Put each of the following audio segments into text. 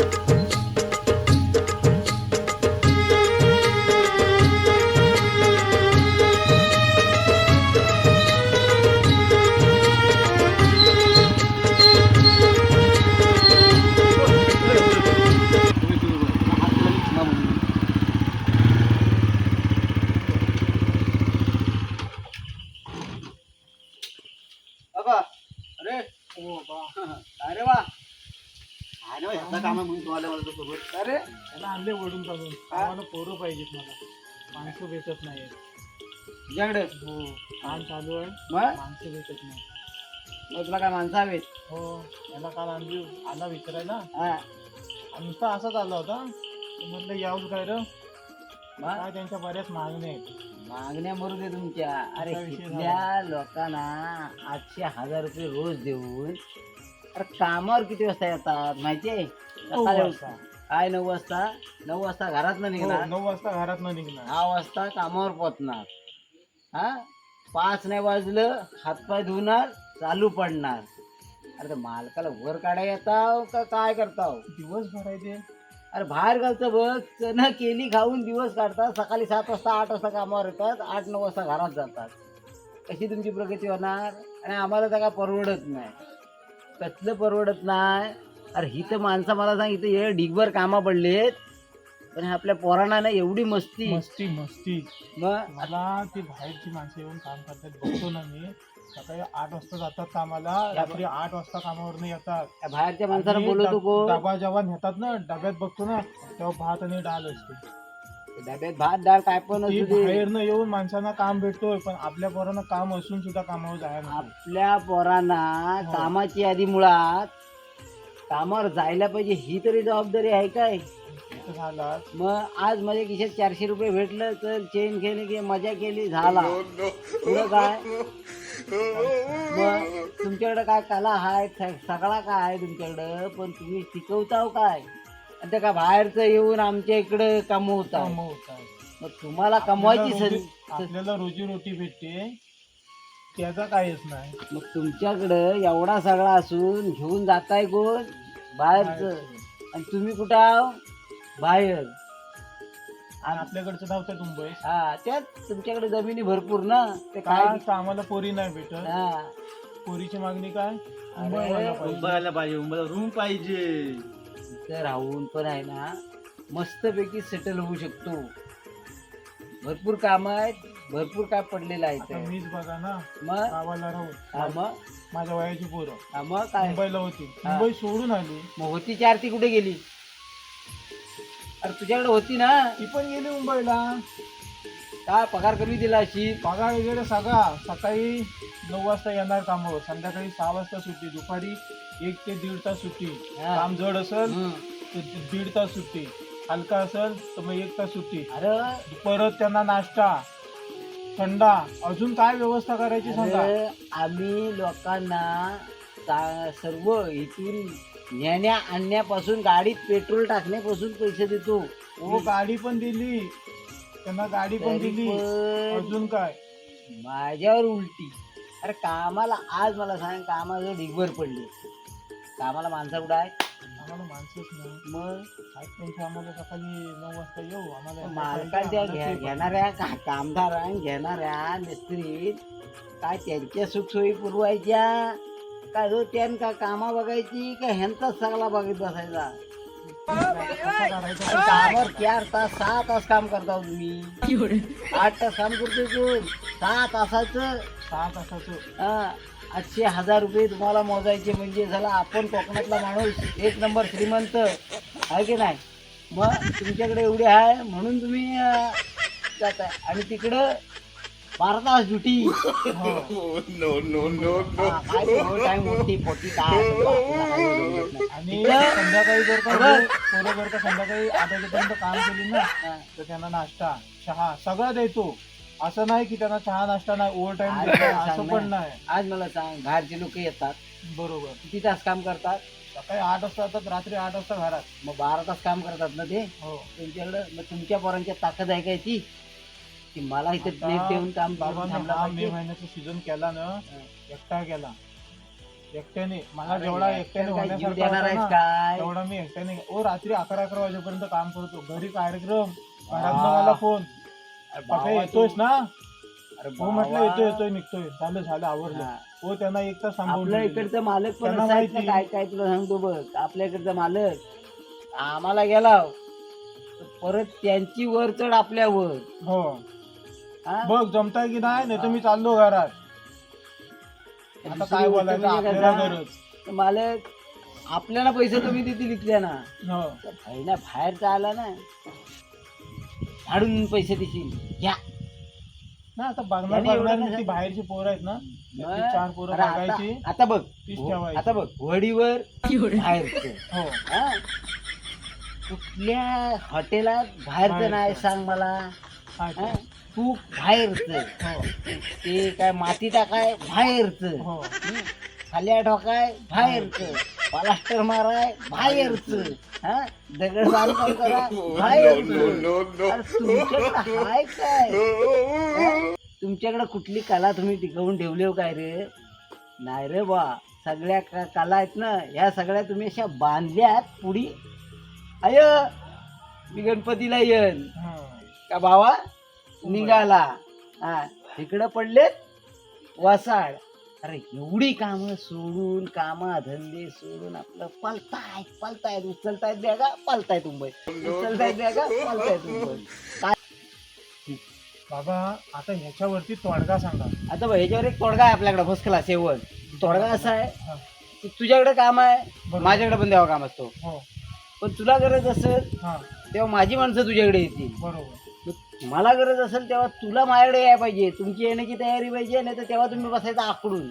बाबा अरे वा ह्याचा काम आहे म्हणून तुम्हाला मला सोबत. अरे त्याला आणले ओढून काढून आम्हाला पोरं पाहिजेत मला. माणसं भेटत नाही तुझ्याकडे? हो काम चालू आहे. मग? माणसं भेटत नाही मग तुला काय माणसं हवेत? हो याला काल आणली आला विचारायला हा. नुसता असाच आला होता. तर म्हटलं यावं काय र? मग? काय त्यांच्या बऱ्याच मागण्या आहेत. मागण्या मरू दे तुमच्या. अरे असा विषय तिथल्या लोकांना आठशे हजार रुपये रोज देऊन अरे कामावर किती वाजता येतात माहितीये? नऊ सकाळी वाजता. काय नऊ वाजता? नऊ वाजता घरात हो, निघणार? नऊ वाजता घरात न निघणार. दहा वाजता कामावर पोचणार हा? पाच नाही वाजलं हातपाय धुणार चालू पडणार. अरे ते मालकाला वर काढा येताव का काय करताव? दिवस भरायचे अरे बाहेर घालतं बघ चण केली खाऊन दिवस काढतात. सकाळी सात वाजता आठ वाजता कामावर येतात आठ नऊ वाजता घरात जातात. कशी तुमची प्रगती होणार? आणि आम्हाला तर काय परवडत नाही. कसलं परवडत नाही? अरे ही तर माणसं मला सांग इथं ये ढिगभर कामं पडलेत. पण आपल्या पोरांना ना एवढी मस्ती. मस्ती मस्ती. मग मला ती बाहेरची माणसं येऊन काम करतात बघतो ना मी. सकाळी आठ वाजता जातात कामाला रात्री आठ वाजता कामावरनं येतात. त्या बाहेरच्या माणसाला आणि बोलवतो डब- जेव्हा नेतात ना डब्यात बघतो ना तेव्हा भात आणि डाळ असते. डब्यात भात डाळ काय पण असू दे. बाहेरनं येऊन माणसांना काम भेटतोय पण आपल्या पोरांना काम असून सुद्धा कामावर जायला नको. आपल्या पोरांना हो. कामाची यादी मुळात कामावर जायला पाहिजे ही तरी जबाबदारी आहे काय? इथं झाला मग आज माझ्या खिशात चारशे रुपये भेटलं तर चेन केली की मजा केली झाला. पुढं काय? मग तुमच्याकडे काय कला आहे? स- सगळा काय आहे तुमच्याकडं? पण तुम्ही शिकवताव काय? आणि ते का बाहेरचं येऊन आमच्या इकडं कमवतात मग तुम्हाला कमवायची आपल्याला रोजी- आपल्याला रोजी रोटी भेटते. त्याचा काहीच नाही. मग तुमच्याकडं एवढा सगळा असून घेऊन जाताय कोण? बाहेरचं. आणि तुम्ही कुठं आहो? बाहेर. आणि आपल्याकडचं धावतात मुंबई. हा त्यात तुमच्याकडे जमिनी भरपूर ना? ते काय? आम्हाला पोरी नाही भेटत. हा. पोरीची मागणी काय? अरे, मुंबई व्हायला पाहिजे. मुंबईला पाहिजे. मुंबईला रूम पाहिजे. इथं राहून पण आहे ना मस्तपैकी सेटल होऊ शकतो. भरपूर काम आहेत भरपूर काय पडलेलं आहे आता इथं. मीच बघा ना मग? गावाला हा राहून मग? माझ्या वयाची पोरं. हा मग काय? मुंबईला होती. हा. मुंबई सोडून आली. मग होती ती कुठे गेली? अरे तुझ्याकडे होती ना? ती पण गेली मुंबईला. काय पगार कमी दिला अशी? पगार वगैरे सगळा. सकाळी नऊ वाजता येणार कामावर. संध्याकाळी सहा वाजता सुट्टी. दुपारी एक ते दीड तास सुट्टी. हा. काम जड असेल हम्म. तर दि- दीड तास सुट्टी. हलका असेल तर मग एक तास सुट्टी. अरे. परत त्यांना नाश्ता थंडा. अजून काय व्यवस्था करायची सांगा? अरे, आम्ही लोकांना सर्व इथून नेण्या आणण्यापासून गाडीत पेट्रोल टाकण्यापासून पैसे देतो. हो गाडी पण दिली. त्यांना गाडी पण तरी दिली. पण अजून काय? माझ्यावर उलटी. अरे कामाला आज मला सांग कामाला ढिगभर पडली. कामाला माणसं कुठं आहे आम्हाला माणसंच नाही. मग? काय त्यांची आम्हाला सकाळी नऊ वाजता येऊ. आम्हाला मालकांच्या घे- ते- घेणाऱ्या का- कामगारां घेणाऱ्या मिस्त्री काय त्यांच्या सुखसोयी पुरवायच्या? काय हो त्यान का कामा बघायची का ह्यांचाच सगळा बघत बसायचा? कसं करायचं अरे कामावर चार तास सहा तास काम करता हो तुम्ही. आठ तास काम करतोय कोण? सहा तासाचं? सहा तासाचं. हा, आठशे हजार रुपये तुम्हाला मोजायचे म्हणजे झाला आपण कोकणातला माणूस एक नंबर श्रीमंत आहे की नाही मग तुमच्याकडे एवढे आहे म्हणून तुम्ही अं, जाताय आणि तिकडं बारा तास ड्युटी. आणि संध्याकाळी जर का. पोरं जर का संध्याकाळी आठ वाजेपर्यंत काम केली ना. तर त्यांना नाश्ता चहा सगळं देतो असं नाही की त्यांना चहा नाश्ता नाही ओव्हर टाइम असं. पण नाही. आज मला सांग बाहेरचे लोक येतात. बरोबर. किती तास काम करतात? सकाळी आठ वाजता येतात रात्री आठ वाजता घरात. मग बारा तास काम करतात ना ते? हो. तुमच्याकडं मग तुमच्या पोरांच्या ताकद आहे काय ती? की मला इथे आता प्लेट ठेवून काम करून बाबांनी थांबला हा मे पाहिजे महिन्याचा सीझन केला ना. एकटा केला एकट्याने मला जेवढा एकट्याने काय जीव होण्यासारखं देणार होतं आहेस ना, काय? तेवढा मी एकट्याने ओ रात्री अकरा अकरा वाजेपर्यंत काम करतो. घरी कार्यक्रम. घरात मला फोन. येतोयस ना? अरे हो म्हटलं. येतोय येतोय निघतोय. झालं झालं आवडलं हा. हो त्यांना एक तास आपल्या थांबवलं इकडचा मालक पण त्यांना असा आहे ना माहिती. काय काय तुला सांगतो बघ. आपल्या इकडचा मालक आम्हाला गेला तर परत त्यांची वर चढ आपल्या वर हो. हा? बघ जमताय की नाही? नाही तर मी चाललो घरात. आता दुसरी काय गोष्ट बोलायचं? म्हणजे आपल्याला कसं, गरज. मालक आपल्याला पैसे तुम्ही देतील इथल्या ना. हो. तर बाहेरचा आला ना. झाडून पैसे देशील. घ्या ना आता बघणार यांनी एवढं बघणार काय ती बाहेरची पोरं आहेत ना चार पोरं अरे आता बघायची आता बघ. ठेवायची. आता बघ. घोडीवर बाहेरचं हो. हा? कुठल्या हॉटेलात बाहेरचं नाही बाहेरचं. सांग मला. हा? ते? बाहेरचं हो. ते काय माती टाकाय बाहेरचं हो. हं? खाल्या ठोकाय बाहेरचं प्लास्टर माराय बाहेरचं. हा? दगड बांधकाम करा. बाहेरचं. तुमच्याकडे हाय काय? हा? तुमच्याकडे कुठली कला तुम्ही टिकवून ठेवली हो काय रे? नाही रे बा. सगळ्या क- कला आहेत ना ह्या सगळ्या तुम्ही अशा बांधल्यात पुढी. अय मी गणपतीला येन हं. का बाबा निघाला. हा इकडं पडलेत वसाड. अरे एवढी कामं सोडून कामा धंदे सोडून आपलं पलतायत पलतायत उचलतायत बॅगा पलतायत मुंबई. उचलतायत बॅगा पलतायत मुंबई. काय? बाबा आता ह्याच्यावरती तोडगा सांगा. आता बघ ह्याच्यावर एक तोडगा आहे आपल्याकडे फसकला सेवन तोडगा असा आहे. की तुझ्याकडे काम आहे बरोबर. माझ्याकडे पण तेव्हा काम असतो. हो. पण तुला गरज असेल हा. तेव्हा माझी माणसं तुझ्याकडे येतील. बरोबर. मग मला गरज असेल तेव्हा तुला माझ्याकडे यायला पाहिजे. तुमची येण्याची तयारी पाहिजे नाही तर तेव्हा तुम्ही बसायचं आकडून.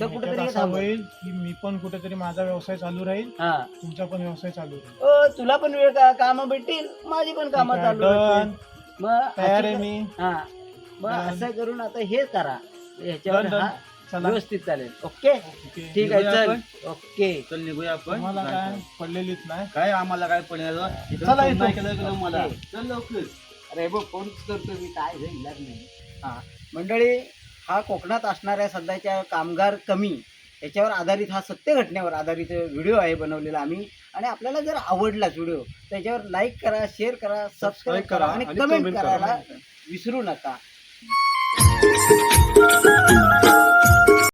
तर कुठेतरी असं. होईल की मी पण कुठेतरी माझा व्यवसाय चालू राहील. हा. तुमचा पण व्यवसाय चालू राहील. ओ तुला पण वेळ का कामं भेटतील माझी पण कामं ठीक आहे, चालू राहतील. done. मग तयार आहे मी. हा. मग Done. असं करून आता हे करा. ह्याच्यावर Done, done. हा चला. व्यवस्थित चालेल. ओके? ओके. ठीक आहे निघूया चल? ओके. चल निघूया आपण. तुम्हाला काय पडलेलीच नाही. काय आम्हाला काय पडणार चला. नाही केलं मला. चल लवकर. अरे बघ फोन करतो मी काय झालं इलाज नाही. हा. मंडळी हा कोकणात असणाऱ्या सध्याच्या कामगार कमी याच्यावर आधारित हा सत्य घटनेवर आधारित व्हिडिओ आहे बनवलेला आम्ही. आणि आपल्याला जर आवडलाच व्हिडिओ त्याच्यावर लाईक करा शेअर करा सबस्क्राईब करा आणि कमेंट करायला विसरू नका.